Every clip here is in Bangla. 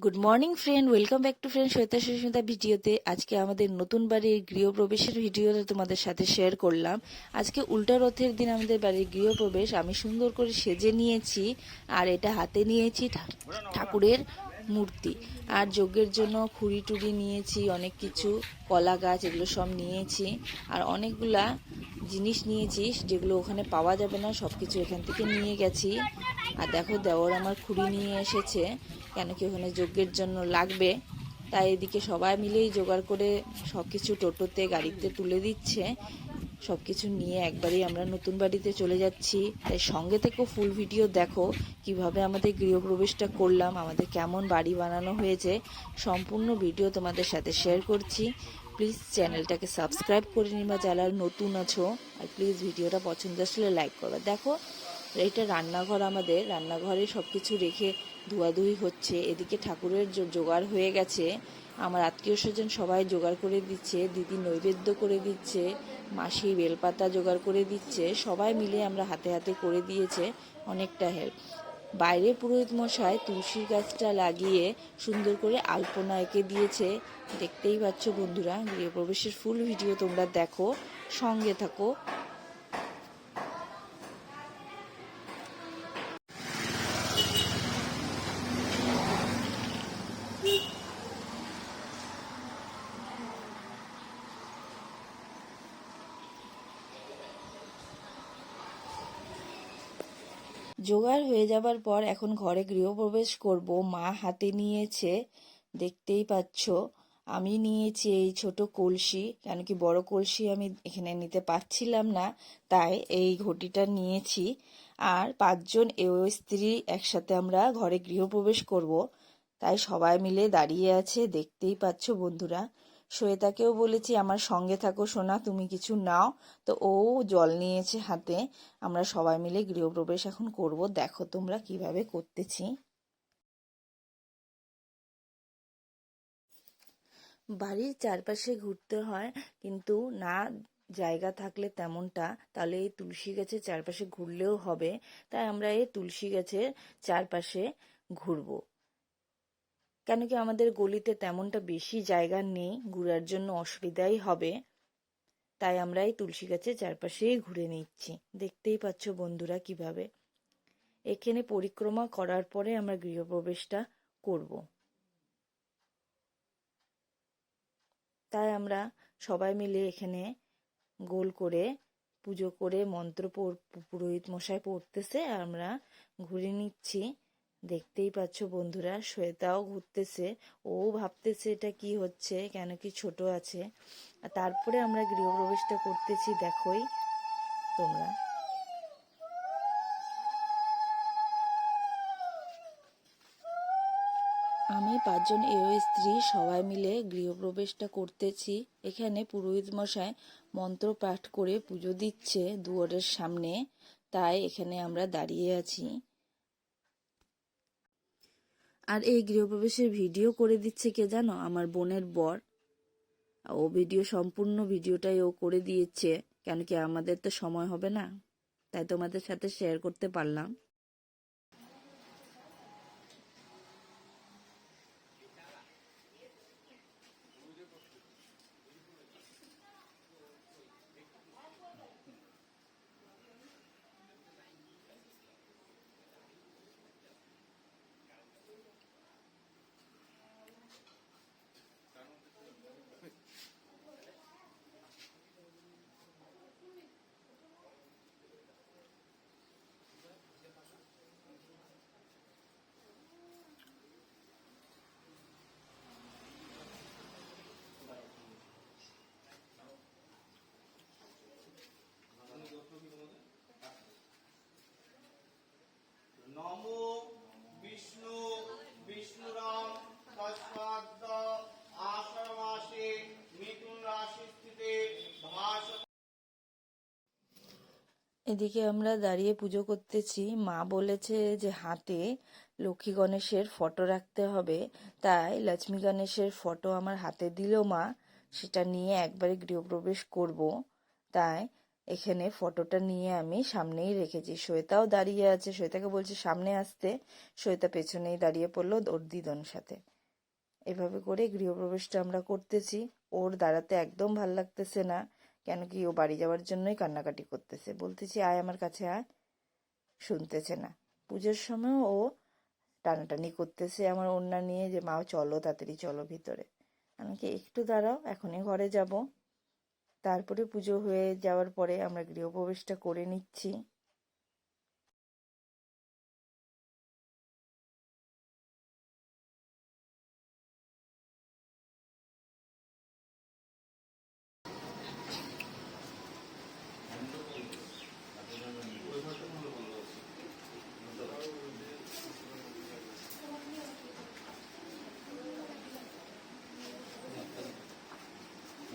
Good morning friend welcome back to friend Shweta Susmita ভিডিওতে আজকে আমাদের নতুন বাড়ির গৃহপ্রবেশের ভিডিওটা তোমাদের সাথে শেয়ার করলাম। আজকে উল্টা রথের দিন আমাদের বাড়ির গৃহপ্রবেশ। আমি সুন্দর করে সেজে নিয়েছি আর এটা হাতে নিয়েছি ঠাকুরের মূর্তি। আর যজ্ঞের জন্য খুঁড়ি টুড়ি নিয়েছি, অনেক কিছু, কলা গাছ, এগুলো সব নিয়েছি। আর অনেকগুলা জিনিস নিয়েছি যেগুলো ওখানে পাওয়া যাবে না সব কিছু এখান থেকে নিয়ে গেছি। আর দেখো, দেওর আমার খুঁড়ি নিয়ে এসেছে, কেন কি ওখানে যজ্ঞের জন্য লাগবে। তাই এদিকে সবাই মিলেই জোগাড় করে সব কিছু টোটোতে, গাড়িতে তুলে দিচ্ছে। সব কিছু নিয়ে একবারই আমরা নতুন বাড়িতে চলে যাচ্ছি। তাই সঙ্গে থেকেও ফুল ভিডিও দেখো কীভাবে আমাদের গৃহপ্রবেশটা করলাম, আমাদের কেমন বাড়ি বানানো হয়েছে। সম্পূর্ণ ভিডিও তোমাদের সাথে শেয়ার করছি। প্লিজ চ্যানেলটাকে সাবস্ক্রাইব করে নিবা যারা নতুন আছো। আর প্লিজ ভিডিওটা পছন্দ আসলে লাইক করবে দেখো এটা রান্নাঘর আমাদের। রান্নাঘরে সব কিছু রেখে ধোয়াধুয়ি হচ্ছে। এদিকে ঠাকুরের জোগাড় হয়ে গেছে। আমার আত্মীয় স্বজন সবাই জোগাড় করে দিচ্ছে, দিদি নৈবেদ্য করে দিচ্ছে, মাসি বেলপাতা জোগাড় করে দিচ্ছে, সবাই মিলে আমরা হাতে হাতে করে দিয়েছে অনেকটা হেল্প বাইরে পুরোহিত মশাই তুলসীর গাছটা লাগিয়ে সুন্দর করে আলপনা এঁকে দিয়েছে। দেখতেই পাচ্ছ বন্ধুরা, গৃহপ্রবেশের ফুল ভিডিও তোমরা দেখো, সঙ্গে থাকো। জোগাড় হয়ে যাবার পর এখন ঘরে গৃহপ্রবেশ করব। মা হাতে নিয়েছে, দেখতেই পাচ্ছ। আমি নিয়েছি এই ছোট কলসি, কেন কি বড় কলসি আমি এখানে নিতে পারছিলাম না, তাই এই ঘটিটা নিয়েছি। আর পাঁচজন এ স্ত্রী একসাথে আমরা ঘরে গৃহপ্রবেশ করব। তাই সবাই মিলে দাঁড়িয়ে আছে, দেখতেই পাচ্ছ বন্ধুরা। শ্বেতাকেও বলেছি, আমার সঙ্গে থাকো সোনা, তুমি কিছু নাও। তো ও জল নিয়েছে হাতে। আমরা সবাই মিলে গৃহপ্রবেশ এখন করব। দেখো তোমরা কীভাবে করতেছি। বাড়ির চারপাশে ঘুরতে হয়, কিন্তু না জায়গা থাকলে তেমনটা। তাহলে এই তুলসী গাছের চারপাশে ঘুরলেও হবে। তাই আমরা এই তুলসী গাছের চারপাশে ঘুরবো। কেন কি আমাদের গলিতে তেমনটা বেশি জায়গা নেই, ঘোরার জন্য অসুবিধাই হবে। তাই আমরা এই তুলসী গাছের চারপাশেই ঘুরে নিচ্ছি। দেখতেই পাচ্ছ বন্ধুরা কীভাবে। এখানে পরিক্রমা করার পরে আমরা গৃহপ্রবেশটা করব। তাই আমরা সবাই মিলে এখানে গোল করে পুজো করে মন্ত্র পুরোহিত মশাই পড়তেছে আমরা ঘুরে নিচ্ছি। দেখতেই পাচ্ছ বন্ধুরা, শ্বেতাও ঘুরতেছে। ও ভাবতেছে এটা কি হচ্ছে, কেন কি ছোট আছে। তারপরে আমরা গৃহপ্রবেশটা করতেছি, দেখোই তোমরা। আমি পাঁচজন এও স্ত্রী সবাই মিলে গৃহপ্রবেশটা করতেছি। এখানে পুরোহিত মশাই মন্ত্র পাঠ করে পুজো দিচ্ছে দুয়ারের সামনে। তাই এখানে আমরা দাঁড়িয়ে আছি। আর এই গৃহপ্রবেশের ভিডিও করে দিচ্ছে কে জানো? আমার বোনের বর। ও ভিডিও, সম্পূর্ণ ভিডিওটাই ও করে দিয়েছে। কেন কি আমাদের তো সময় হবে না? তাই তোমাদের সাথে শেয়ার করতে পারলাম। এদিকে আমরা দাঁড়িয়ে পুজো করতেছি। মা বলেছে যে হাতে লক্ষ্মী গণেশের ফটো রাখতে হবে। তাই লক্ষ্মী গণেশের ফটো আমার হাতে দিল মা। সেটা নিয়ে একবারে গৃহপ্রবেশ করব। তাই এখানে ফটোটা নিয়ে আমি সামনেই রেখেছি। শ্বেতাও দাঁড়িয়ে আছে। শ্বেতাকে বলছে, সামনে আসতে। শ্বেতা পেছনেই দাঁড়িয়ে পড়ল ওর দিদন সাথে। এভাবে করে গৃহপ্রবেশটা আমরা করতেছি। ওর দাঁড়াতে একদম ভালো লাগতেছে না। কেন কি ও বাড়ি যাওয়ার জন্যই কান্নাকাটি করতেছে। বলতেছি, আয় আমার কাছে আয়। শুনতেছে না। পুজোর সময় ও টানাটানি করতেছে, আমার ওড়না নিয়ে যে, মা, চলো, তাড়াতাড়ি চলো ভিতরে। আমাকে একটু দাঁড়াও, এখনই ঘরে যাব। তারপরে পুজো হয়ে যাওয়ার পরে আমরা গৃহপ্রবেশটা করে নিচ্ছি।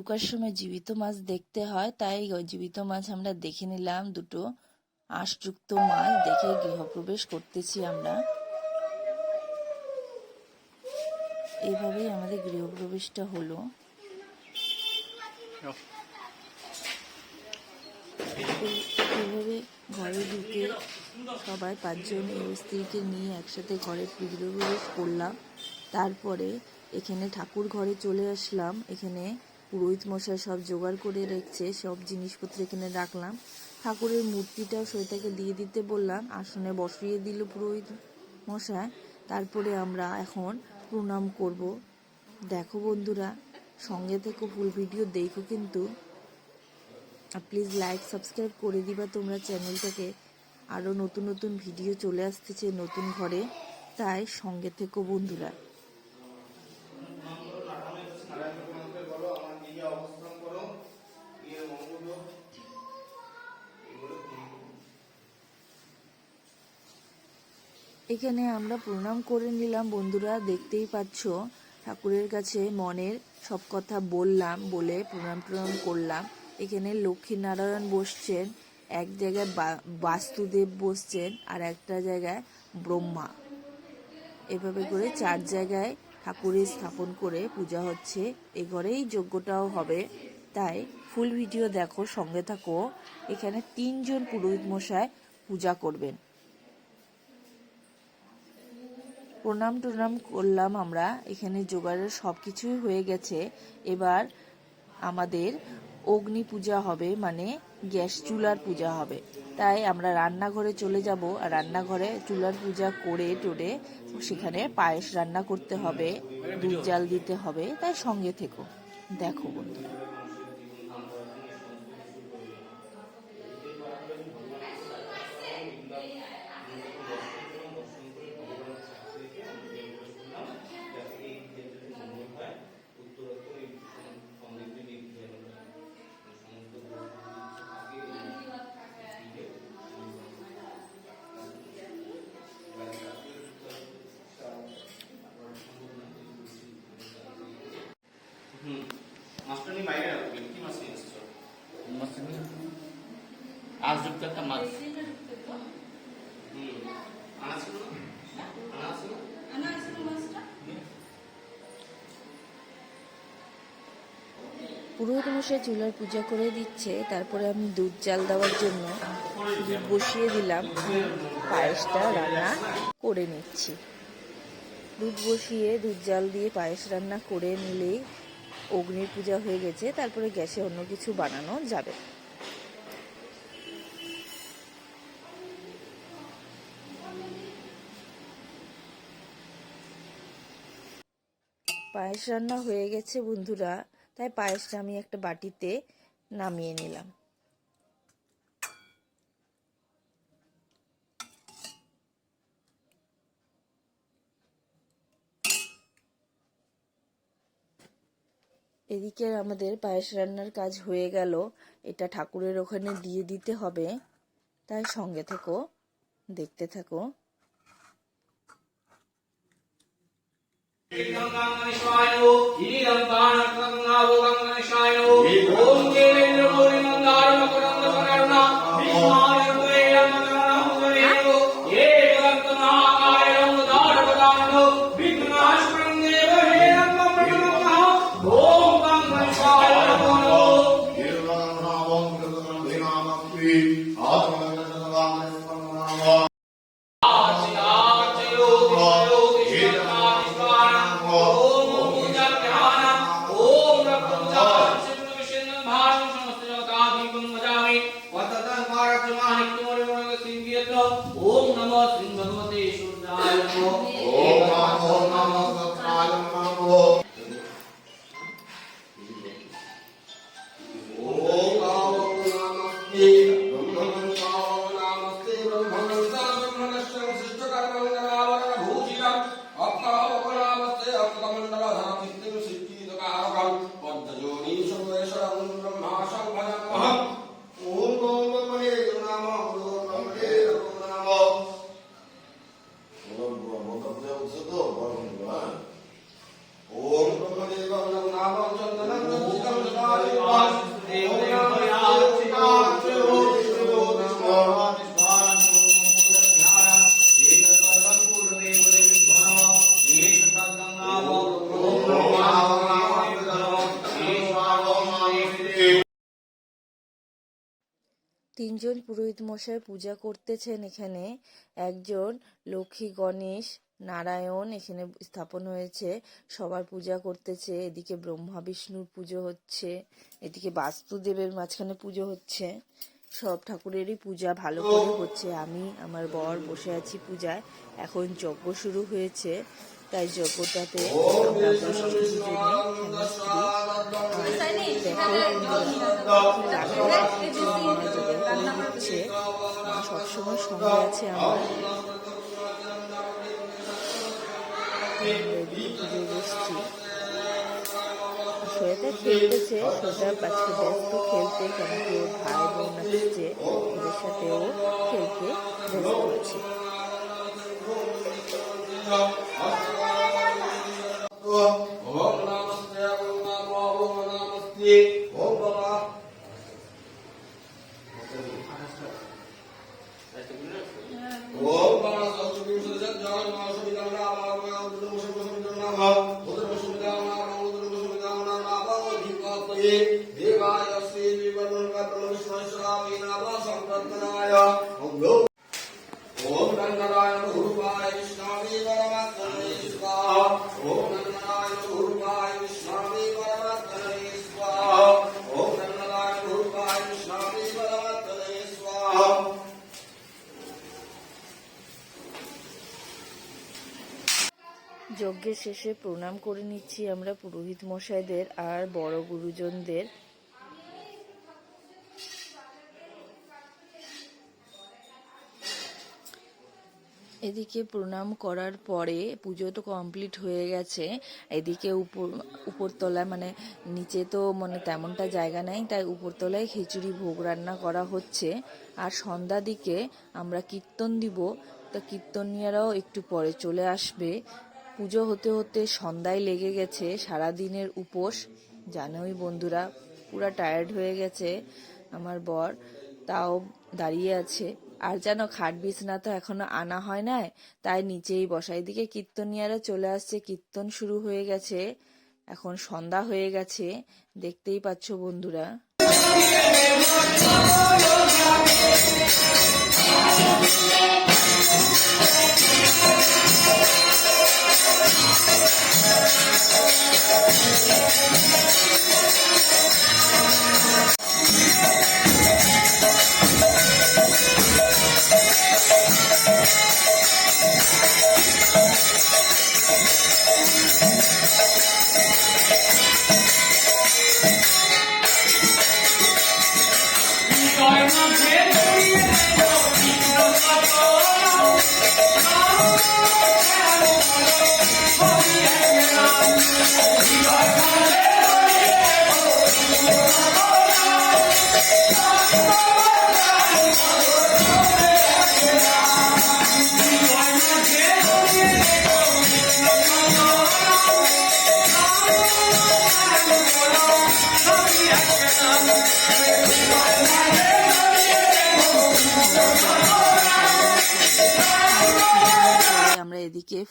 ঢুকার সময় জীবিত মাছ দেখতে হয় তাই জীবিত মাছ আমরা দেখে নিলাম। দুটো আঁশযুক্ত মাছ দেখে গৃহপ্রবেশ করতেছি আমরা। এইভাবেই আমাদের গৃহপ্রবেশটা হলো। এইভাবে ঘরে ঢুকে সবাই পাঁচজন স্ত্রীকে নিয়ে একসাথে ঘরে গৃহপ্রবেশ করলাম। তারপরে এখানে ঠাকুর ঘরে চলে আসলাম। এখানে পুরোহিত মশাই সব জোগাড় করে রেখেছে, সব জিনিসপত্র এখানে রাখলাম। ঠাকুরের মূর্তিটাও সৈতাকে দিয়ে দিতে বললাম, আসনে বসিয়ে দিল পুরোহিত মশাই। তারপরে আমরা এখন প্রণাম করব। দেখো বন্ধুরা, সঙ্গে থেকে ফুল ভিডিও দেখো কিন্তু। আর প্লিজ লাইক সাবস্ক্রাইব করে দিবা তোমরা চ্যানেলটাকে। আরও নতুন নতুন ভিডিও চলে আসতেছে নতুন ঘরে। তাই সঙ্গে থেকো বন্ধুরা। এখানে আমরা প্রণাম করে নিলাম, বন্ধুরা দেখতেই পাচ্ছ। ঠাকুরের কাছে মনের সব কথা বললাম বলে প্রণাম প্রণাম করলাম। এখানে লক্ষ্মীনারায়ণ বসছেন, এক জায়গায় বাস্তুদেব বসছেন আর একটা জায়গায় ব্রহ্মা। এভাবে করে চার জায়গায় ঠাকুরের স্থাপন করে পূজা হচ্ছে। এ ঘরেই যজ্ঞটাও হবে। তাই ফুল ভিডিও দেখো, সঙ্গে থাকো। এখানে তিনজন পুরোহিত মশাই পূজা করবেন। প্রণাম টনাম করলাম আমরা। এখানে জোগাড়ের সব কিছুই হয়ে গেছে। এবার আমাদের অগ্নি পূজা হবে মানে গ্যাস চুলার পূজা হবে। তাই আমরা রান্নাঘরে চলে যাব আর রান্নাঘরে চুলার পূজা করে টোরে সেখানে পায়েস রান্না করতে হবে, দুধ জাল দিতে হবে। তাই সঙ্গে থেকো। দেখো বন্ধুরা। মাস্টারনি বাইরে রাখবেন কি মাছ নিয়ে এসছো মাছ আজ যুক্ত একটা মাছ। হুম ছিল ছিল? পুরোহিত মশাই চুলার পূজা করে দিচ্ছে তারপরে আমি দুধ জাল দেওয়ার জন্য দুধ বসিয়ে দিলাম। পায়েসটা রান্না করে নিচ্ছি। দুধ বসিয়ে দুধ জাল দিয়ে পায়েস রান্না করে নিলেই অগ্নির পূজা হয়ে গেছে, তারপরে গ্যাসে অন্য কিছু বানানো যাবে। পায়েস রান্না হয়ে গেছে বন্ধুরা, তাই পায়েসটা আমি একটা বাটিতে নামিয়ে নিলাম। এদিকে আমাদের পায়েস রান্নার কাজ হয়ে গেল এটা ঠাকুরের ওখানে দিয়ে দিতে হবে তাই সঙ্গে থেকো, দেখতে থাকো. তিনজন পুরোহিত মশাই পূজা করতেছেন এখানে। একজন লক্ষ্মী গণেশ, নারায়ণ এখানে স্থাপন হয়েছে, সবার পূজা করতেছে। এদিকে ব্রহ্মা, বিষ্ণুর পুজো হচ্ছে, এদিকে বাস্তুদেবের মাঝখানে পুজো হচ্ছে। সব ঠাকুরেরই পূজা ভালো করে হচ্ছে। আমি, আমার বর বসে আছি পূজায়। এখন যজ্ঞ শুরু হয়েছে, তাই যজ্ঞটাতে আমরা। হচ্ছে সবসময় সময় আছে আমার বসছি সোয়েটা খেলতেছে সোয়েটা ব্যস্ত খেলতে কেন কি ভাই বোন আসছে ওদের সাথে খেলতে ব্যস্ত হচ্ছে Oke. যজ্ঞের শেষে প্রণাম করে নিচ্ছি আমরা পুরোহিত মশাইদের আর বড় গুরুজনদের। এদিকে প্রণাম করার পরে পুজো তো কমপ্লিট হয়ে গেছে। এদিকে উপর, উপরতলায় মানে নিচে তো মানে তেমনটা জায়গা নেই, তাই উপরতলায় খিচুড়ি ভোগ রান্না করা হচ্ছে। আর সন্ধ্যা দিকে আমরা কীর্তন দিব, তা কীর্তনিয়ারাও একটু পরে চলে আসবে। পুজো হতে হতে সন্ধ্যায় লেগে গেছে সারা দিনের উপোস। জানোই বন্ধুরা, পুরা টায়ার্ড হয়ে গেছে আমার বর, তাও দাঁড়িয়ে আছে। আর যেন খাট বিছনা তো এখনও আনা হয় না তাই নিচেই বসা। এদিকে কীর্তনিয়ারা চলে আসছে, কীর্তন শুরু হয়ে গেছে। এখন সন্ধ্যা হয়ে গেছে, দেখতেই পাচ্ছ বন্ধুরা।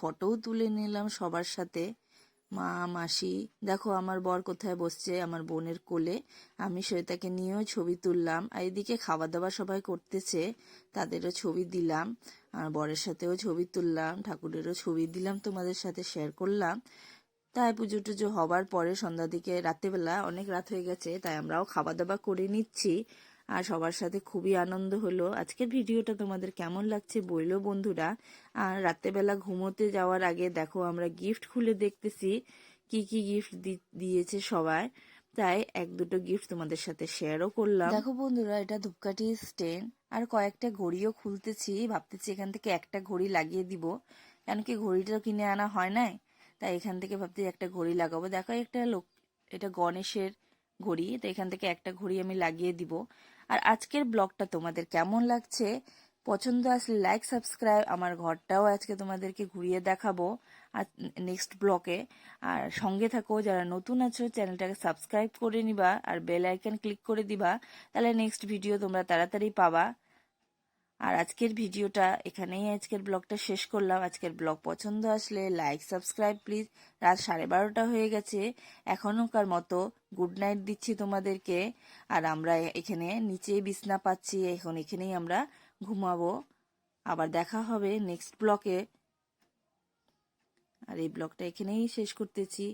ফটোও তুলে নিলাম সবার সাথে। মা, মাসি, দেখো আমার বর কোথায় বসছে আমার বোনের কোলে। আমি শ্বেতাকে নিয়েও ছবি তুললাম আর এদিকে খাওয়া দাওয়া সবাই করতেছে, তাদেরও ছবি দিলাম। আর বরের সাথেও ছবি তুললাম, ঠাকুরেরও ছবি দিলাম, তোমাদের সাথে শেয়ার করলাম। তাই পুজো টুজো হবার পরে সন্ধ্যা দিকে রাত্রেবেলা অনেক রাত হয়ে গেছে, তাই আমরাও খাওয়া দাওয়া করে নিচ্ছি। আর সবার সাথে খুবই আনন্দ হলো। আজকের ভিডিওটা তোমাদের কেমন লাগছে বলল বন্ধুরা। আর রাত্রেবেলা ঘুমোতে যাওয়ার আগে দেখো আমরা গিফট খুলে দেখতেছি, কি কি গিফট দিয়েছে সবাই। তাই এক দুটো গিফট তোমাদের সাথে শেয়ারও করলাম। দেখো বন্ধুরা, এটা ধূপকাঠি স্ট্যান্ড আর কয়েকটা ঘড়িও খুলতেছি। ভাবতেছি এখান থেকে একটা ঘড়ি লাগিয়ে দিব, কেন কি ঘড়িটা কিনে আনা হয় নাই? তাই এখান থেকে ভাবছি একটা ঘড়ি লাগাবো। দেখো একটা লোক, এটা গণেশের ঘড়ি, তো এখান থেকে একটা ঘড়ি আমি লাগিয়ে দিব। আর আজকের ব্লগটা তোমাদের কেমন লাগছে? পছন্দ আসলে লাইক সাবস্ক্রাইব আমার ঘরটাও আজকে তোমাদেরকে ঘুরিয়ে দেখাবো আর নেক্সট ব্লকে আর সঙ্গে থাকো, যারা নতুন আছো চ্যানেলটাকে সাবস্ক্রাইব করে নিবা আর বেল আইকন ক্লিক করে দিবা, তাহলে নেক্সট ভিডিও তোমরা তাড়াতাড়ি পাবা। আর আজকের ভিডিওটা এখানেই আজকের ব্লগটা শেষ করলাম। আজকের ব্লগ পছন্দ আসলে লাইক, সাবস্ক্রাইব প্লিজ। রাত সাড়ে বারোটা হয়ে গেছে। এখনকার মতো গুড নাইট দিচ্ছি তোমাদেরকে। আর আমরা এখানে নিচে বিছনা পাচ্ছি। এখন এখানেই আমরা ঘুমাবো। আবার দেখা হবে নেক্সট ব্লকে আর এই ব্লগটা এখানেই শেষ করতেছি।